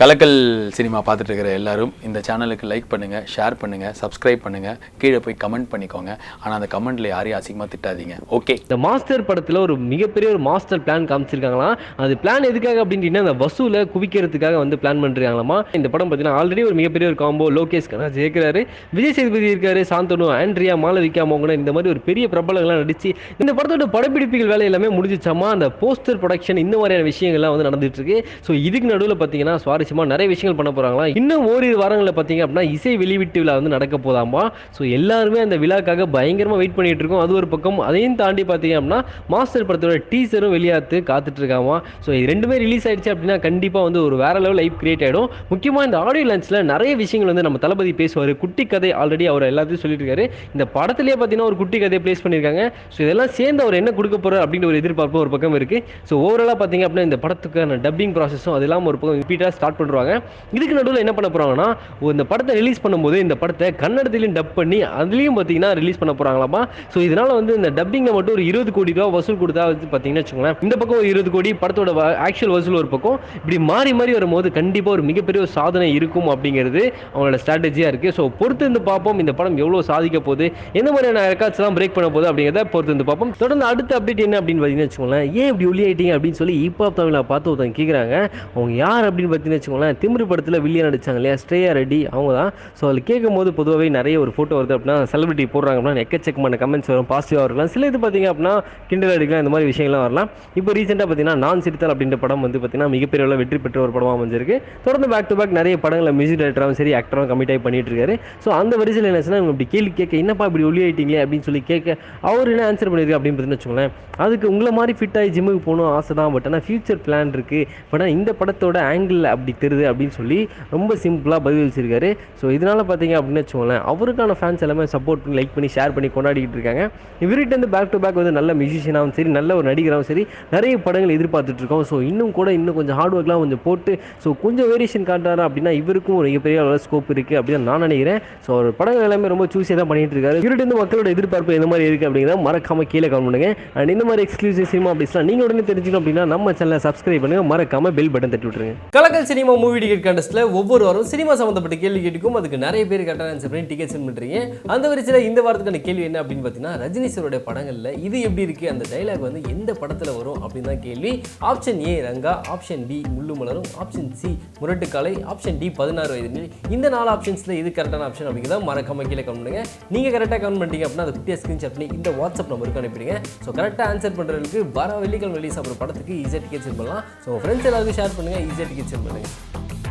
கலக்கல் cinema பார்த்துட்டு இருக்கிற எல்லாரும் இந்த சேனலுக்கு லைக் பண்ணுங்கள் ஷேர் பண்ணுங்கள் சப்ஸ்கிரைப் பண்ணுங்க கீழே போய் கமெண்ட் பண்ணிக்கோங்க. ஆனால் அந்த கமெண்ட்டில் யாரையும் அசிங்கமாக திட்டாதீங்க. ஓகே இந்த மாஸ்டர் படத்தில் ஒரு மிகப்பெரிய ஒரு மாஸ்டர் பிளான் காமிச்சிருக்காங்களாம். அது பிளான் எதுக்காக அப்படின்ட்டு அந்த வசூலை குவிக்கிறதுக்காக வந்து பிளான் பண்ணுறாங்களாமா இந்த படம் பார்த்தீங்கன்னா ஆல்ரெடி ஒரு மிகப்பெரிய ஒரு காம்போ லோகேஷ் கனாஜ் இருக்கிறாரு விஜய் சேதுபதி இருக்காரு சாந்தனு ஆண்ட்ரியா மாளவிகா மோகன் இந்த மாதிரி ஒரு பெரிய பிரபலங்கள்லாம் நடிச்சு இந்த படத்தோட படப்பிடிப்புகள் வேலை எல்லாமே முடிஞ்சிச்சாமா? அந்த போஸ்டர் ப்ரொடக்ஷன் இந்த மாதிரியான விஷயங்கள்லாம் வந்து நடந்துட்டு இருக்கு ஸோ இதுக்கு நடுவில் பார்த்தீங்கன்னா சுவாரஸ்யமாக நிறைய விஷயங்கள் பண்ண போகிறாங்களா இன்னும் ஓரிரு வாரங்களில் பார்த்தீங்க அப்படின்னா இசை வெளியீட்டு விழா வந்து நடக்க போதாமா? ஸோ எல்லாருமே அந்த விழாக்காக பயங்கரமாக வெயிட் பண்ணிட்டு இருக்கோம். அது ஒரு பக்கம். அதையும் தாண்டி பார்த்தீங்க அப்படின்னா மாஸ்டர் படத்தோட டீசரும் வெளியாத்து காத்துட்டு இருக்காமா? ஸோ இது ரெண்டுமே ரிலீஸ் ஆயிடுச்சு அப்படின்னா கண்டிப்பாக வந்து ஒரு வேற லெவல் லைஃப் கிரியேட் ஆகிடும் முக்கியமாக இந்த ஆடியோ லான்ச்சில் நிறைய விஷயங்கள் வந்து நம்ம தளபதி பேசுவார். குட்டி கதை ஆல்ரெடி அவர் எல்லாத்தையும் சொல்லிட்டு இருக்காரு. இந்த படத்துலேயே பார்த்தீங்கன்னா ஒரு குட்டி கதையை ப்ளேஸ் பண்ணியிருக்காங்க. ஸோ இதெல்லாம் சேர்ந்து அவர் என்ன கொடுக்க போகிறார் அப்படின்ற ஒரு எதிர்பார்ப்பு ஒரு பக்கம் இருக்கு. ஸோ ஓவராலாக பார்த்தீங்க அப்படின்னா இந்த படத்துக்கான டப்பிங் ப்ராசஸும் அது இல்லாமல் ஒரு பக்கம் ரிப்பீட்டாக ஸ்டார்ட் பண்ணுறாங்க இதுக்கு நடுவில் என்ன பண்ண போகிறாங்கன்னா இந்த படத்தை ரிலீஸ் பண்ணும்போது இந்த படத்தை கன்னடத்திலையும் டப் பண்ணி அதுலேயும் பார்த்தீங்கன்னா ரிலீஸ் பண்ண போகிறாங்களாமா ஸோ இதனால் வந்து இந்த டப்பிங்கில் மட்டும் ஒரு இருபது கோடி ரூபா வசூல் கொடுத்தா வந்து பார்த்தீங்கன்னா வச்சுக்கோங்களேன். இந்த பக்கம் ஒரு இருபது கோடி படத்தோட ஆக்சுவல் வசூல் ஒரு பக்கம். இப்படி மாறி மாறி வரும்போது கண்டிப்பாக ஒரு மிகப்பெரிய ஒரு சாதனை இருக்கும் அப்படிங்கிறது அவங்களோட ஸ்ட்ராட்டஜியாக இருக்குது ஸோ பொறுத்து இருந்து பார்ப்போம் இந்த படம் எவ்வளோ சாதிக்க போகுது எந்த மாதிரியான ரெக்கார்ட்ஸ்லாம் பிரேக் பண்ண போகுது அப்படிங்கிறத பொறுத்து இருந்து பார்ப்போம். தொடர்ந்து அடுத்த அப்டேட் என்ன அப்படின்னு பார்த்தீங்கன்னா வச்சுக்கோங்களேன். ஏன் இப்படி ஒளி ஆயிட்டீங்க அப்படின்னு சொல்லி இப்போ தமிழை பார்த்து ஒருத்தவங்க கேட்குறாங்க அவங்க யார் அப்படின்னு பார்த்தீங்கன்னா வச்சுக்கோங்களேன். திமிரு படத்தில் வில்லியன் நடித்தாங்க இல்லையா? ஸ்ரேயா ரெட்டி அவங்க தான். ஸோ அதில் கேட்கும்போது பொதுவாகவே நிறைய ஒரு ஃபோட்டோ வருது அப்படின்னா செலிபிரிட்டி போடுறாங்க அப்படின்னா எக்கச்சக்கமான கமெண்ட்ஸ் வரும் பாசிட்டிவாக இருக்கலாம். சில இது பார்த்திங்க அப்படின்னா கிண்டல் அடிக்கலாம் இந்த மாதிரி விஷயங்கள்லாம் வரலாம். இப்போ ரீசெண்டாக பார்த்தீங்கன்னா நான் சிரித்தால் அப்படின்ற படம் வந்து பார்த்தீங்கன்னா மிகப்பெரிய அளவில் வெற்றி பெற்ற ஒரு படமாக அமைஞ்சிருக்கு. தொடர்ந்து பேக் டு பேக் நிறைய படங்களை மியூசிக் டைரக்டராகவும் சரி ஆக்டராகவும் கமிட் ஆகி பண்ணிட்டு இருக்காரு. ஸோ அந்த வரிசையில் என்ன இவங்க இப்படி கேள்வி கேட்க என்னப்பா இப்படி ஒளி ஆகிட்டீங்களே அப்படின்னு சொல்லி கேட்க அவர் என்ன ஆன்சர் பண்ணியிருக்கு அப்படின்னு பார்த்தீங்கன்னு வச்சுக்கோங்களேன் அதுக்கு உங்களை மாதிரி ஃபிட் ஆகி ஜிம்முக்கு போகணும் ஆசை தான் பட் ஆனால் ஃபியூச்சர் பிளான் இருக்குது பட் ஆனால் இந்த படத்தோட ஆங்கிள் அப்படி தெரியுது அப்படின்னு சொல்லி ரொம்ப சிம்பிளாக பதில் வச்சிருக்காரு. ஸோ இதனால் பார்த்தீங்க அப்படின்னு வச்சுக்கோங்களேன் அவருக்கான ஃபேன்ஸ் எல்லாமே சப்போர்ட் பண்ணி லைக் பண்ணி ஷேர் பண்ணி கொண்டாடிக்கிட்டு இருக்காங்க. இவர்கிட்ட வந்து பேக் டு பேக் வந்து நல்ல மியூசிஷியனாகவும் சரி நல்ல ஒரு நடிகராகவும் சரி நிறைய படங்கள் எதிர்பார்த்துட்டு இருக்கோம். ஸோ இன்னும் கூட இன்னும் கொஞ்சம் ஹார்ட் ஒர்க்லாம் கொஞ்சம் போட்டு ஸோ கொஞ்சம் வேரியேஷன் காட்டுறாரு அப்படின்னா இவருக்கும் ஒரு மிகப்பெரிய அளவு ஸ்கோப் இருக்குது அப்படின்னு நான் நினைக்கிறேன். ஸோ அவர் படங்கள் எல்லாமே ரொம்ப சூஸியாக தான் பண்ணிட்டு இருக்காரு. இவர்கிட்ட இருந்து மக்களோட எதிர்பார்ப்பு எந்த மாதிரி இருக்குது அப்படிங்கிறத மறக்காம கீழே கமெண்ட் பண்ணுங்க. அண்ட் இந்த மாதிரி எக்ஸ்க்ளூசிவ் சினிமா அப்படிஸ்லாம் நீங்கள் உடனே தெரிஞ்சுக்கணும் அப்படின்னா நம்ம சேனலை சப்ஸ்கிரைப் பண்ணுங்க. மறக்காம பெல் பட்டன் தட்டி விட்டுருங்க. கலக்கல் சினிமா மூவி டிக்கெட் கண்டஸ்ட்ல ஒவ்வொரு வாரம் சினிமா சம்மந்தப்பட்ட கேள்வி கேட்டுக்கும் அதுக்கு நிறைய பேர் கரெக்டாக ஆன்சர் பண்ணி டிக்கெட் சென்ட் பண்ணுறீங்க அந்த வரிசையில் இந்த வாரத்துக்கான கேள்வி என்ன அப்படின்னு பார்த்தீங்கன்னா ரஜினி சாரோட படங்களில் இது எப்படி இருக்குது அந்த டைலாக் வந்து எந்த படத்தில் வரும் அப்படின்னு தான் கேள்வி. Option A Ranga. Option B Mullu Malarum. Option C Murattu Kaalai. Option D பதினாறு வயது இந்த நாலு ஆப்ஷன்ஸில் இது கரெக்டான ஆப்ஷன் அப்படிங்கிறத மறக்காம கீழே கமெண்ட் பண்ணுங்கள் நீங்கள் கரெக்டாக கமெண்ட் பண்ணிட்டீங்க அப்படின்னா அதை குட்டியாக ஸ்க்ரீன்ஷாட் பண்ணி இந்த வாட்ஸ்அப் நம்பருக்கு அனுப்பிடுங்க. ஸோ கரெக்டாக ஆன்சர் பண்ணுறதுக்கு வர வெள்ளிக்கிழமை ரிலீஸ் ஆகிற படத்துக்கு ஈஸியாக டிக்கெட் சென்ட் பண்ணலாம். ஸோ ஃப்ரெண்ட்ஸ் எல்லாருக்கும் ஷேர் பண்ணுங்கள் ஈஸியாக டிக்கெட் சென்ட் பண்ணுங்கள் Thank you